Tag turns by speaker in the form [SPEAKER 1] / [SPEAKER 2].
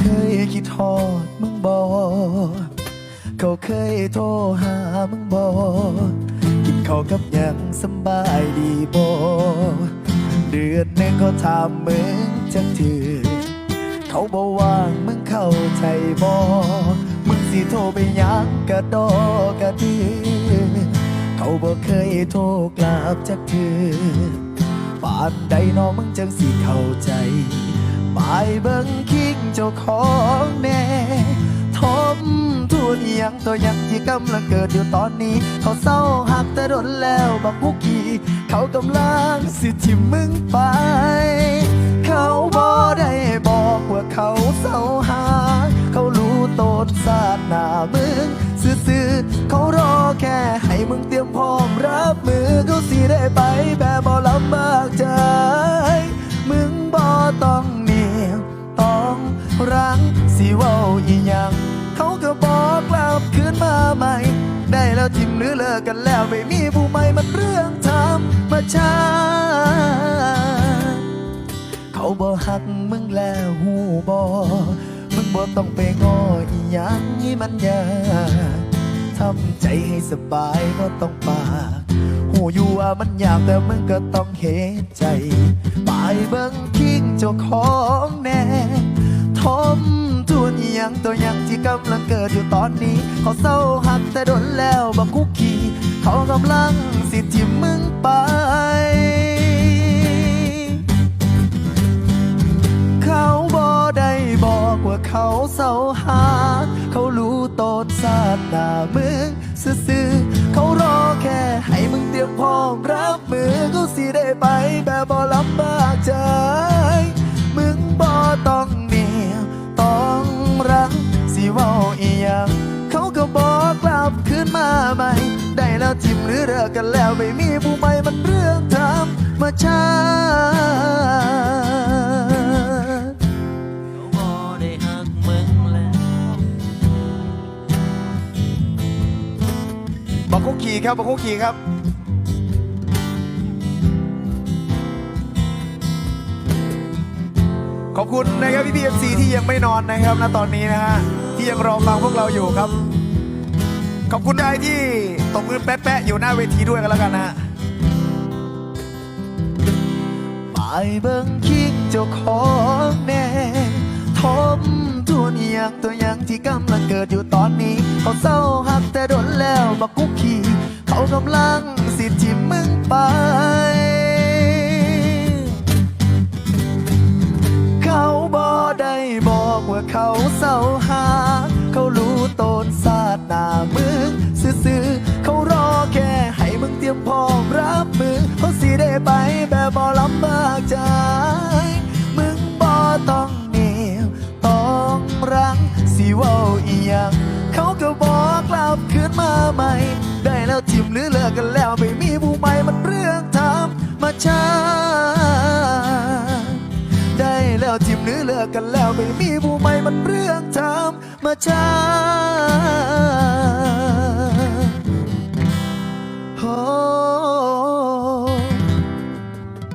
[SPEAKER 1] เคยคิดทอดมึงบอเขาเคยโทรหามึงบอกินข้าวกับยังสบายดีบอเดือนหนึ่งเขาถามมึงจักถือเขาบอกว่างมึงเข้าใจบอมึงสิโทรไปยังกะดอกะดือเขาบอกเคยโทรกลับจักถือปานใดน้องมึงจังสิเข้าใจ ไปเบิ่งคิงเจ้าของแน่ทบทวนยังตัวยังที่กำลังเกิดอยู่ตอนนี้ เขาเศร้าหักแต่ดนแล้วบักพุกขี่เขากำลังสิทิมมึงไป เขาบ่ได้บอกว่าเขาเศร้าหาเขารู้โตนสาดหน้ามึงซื่อๆเขารอแค่ให้มึงเตรียมพร้อมรับมือเขาสิได้ไปแบบบ่ลำบากใจ มาใหม่ ได้แล้วทิมหรือเลิกกันแล้วไม่มีผู้ใหม่มันเรื่องธรรมชาติเขาบ่หักมึงแล้วหูบ่มึงบ่ต้องไปง้ออีหยังให้มันยากทำใจให้สบายบ่ต้องปากหูอยู่ว่ามันยากแต่มึงก็ต้องเห็นใจ ไปเบิ่งคิงเจ้าของแน่ทม ทวนอีหยังตัวยังที่กำลังเกิดอยู่ตอนนี้ เขาเศร้าหักแต่โดนแล้วบักคุกกี้เขากำลังสิทิมมึงไป เขาบ่ได้บอกว่าเขาเศร้าหาเขารู้โตนสาดหน้ามึงซื่อๆเขารอแค่ให้มึงเตรียมพร้อมรับมือเขาสิได้ไปแบบบ่ เขาก็บอกกลับคืนมาใหม่ ได้แล้วทิมหรือเลิกกันแล้วไม่มีผู้ใหม่มันเรื่องธรรมชาติ
[SPEAKER 2] เขาบ่ได้หักมึงแล้ว
[SPEAKER 1] บอกคุกขี่ครับบอกคุกขี่ครับ คุณนะครับพี่พีเอ็มซีที่ยังไม่นอนนะครับณตอนนี้นะฮะที่ยังรอฟังพวกเราอยู่ครับ ขอบคุณได้ที่ตบมือแป๊ะๆอยู่หน้าเวทีด้วยกันแล้วกันนะฮะไปเบิ่งคิงเจ้าของแน่ทบทวนอหยังตัวอยังที่กำลังเกิดอยู่ตอนนี้ เขาเศร้าหักแต่โดนแล้วบักกุกขี่เขากำลังสิทิมมึงไป เขาเศร้าหา เขารู้ตนสาดนามึงซื่อๆเขารอแค่ให้มึงเตรียมพร้อมรับมือเขาสิได้ไปแบบบ่ลำบากใจ มึงบ่ต้องเหนียวต้องรังสิว้าอีหยังเขาก็บอกกลับคืนมาใหม่ ได้แล้วทิมหรือเลิกกันแล้วไม่มีผู้ใหม่มันเรื่องธรรมชาติได้แล้วทิมหรือเลิกกันแล้วไม่มีผู้ มันเรื่องธรรมชาติ